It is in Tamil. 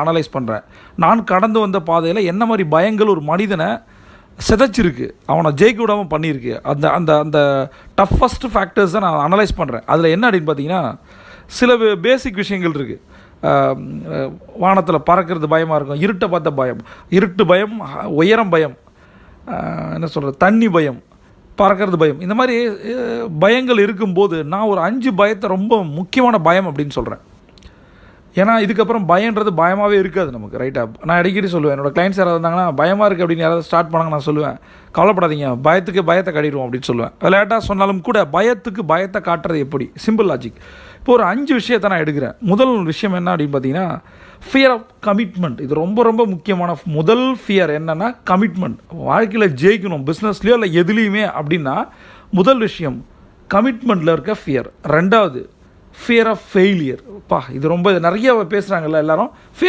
அனலைஸ் பண்ணுறேன் நான் கடந்து வந்த பாதையில் என்ன மாதிரி பயங்கள் ஒரு மனிதனை சிதைச்சிருக்கு அவனை ஜெயிக்க விடாமல் பண்ணியிருக்கு. அந்த அந்த அந்த டஃபஸ்ட் ஃபேக்டர்ஸை நான் அனலைஸ் பண்ணுறேன் அதில் என்ன அப்படின்னு பார்த்தீங்கன்னா சில பேசிக் விஷயங்கள் இருக்குது வானத்தில் பறக்கிறது பயமாக இருக்கும் இருட்டை பார்த்த பயம். இருட்டு பயம் உயரம் பயம். என்ன சொல்கிறது தண்ணி பயம் பறக்கிறது பயம். இந்த மாதிரி பயங்கள் இருக்கும்போது நான் ஒரு அஞ்சு பயத்தை ரொம்ப முக்கியமான பயம் அப்படின்னு சொல்கிறேன் ஏன்னா இதுக்கப்புறம் பயன்றது பயமாகவே இருக்காது நமக்கு ரைட்டாக நான் அடிக்கடி சொல்லுவேன் என்னோட கிளைண்ட்ஸ் யாராவது இருந்தாங்கன்னா பயமாக இருக்குது அப்படின்னு யாராவது ஸ்டார்ட் பண்ணாங்க நான் சொல்லுவேன். கவலைப்படாதீங்க பயத்துக்கு பயத்தை காட்டிடுவோம் அப்படின்னு சொல்லுவேன். விளையாட்டாக சொன்னாலும் கூட பயத்துக்கு பயத்தை காட்டுறது எப்படி? சிம்பிள் லாஜிக் இப்போ ஒரு அஞ்சு விஷயத்தை நான் எடுக்கிறேன். முதல் விஷயம் என்ன அப்படின்னு பார்த்தீங்கன்னா ஃபியர் ஆஃப் கமிட்மெண்ட் இது ரொம்ப ரொம்ப முக்கியமான முதல் ஃபியர் என்னென்னா கமிட்மெண்ட் வாழ்க்கையில் ஜெயிக்கணும் பிஸ்னஸ்லேயோ இல்லை எதுலேயுமே அப்படின்னா முதல் விஷயம் கமிட்மெண்ட்டில் இருக்க ஃபியர் ரெண்டாவது ஃபியர் ஆஃப் ஃபெயிலியர் பா இது ரொம்ப நிறைய பேசுகிறாங்கல்ல எல்லாரும். ஃபியர்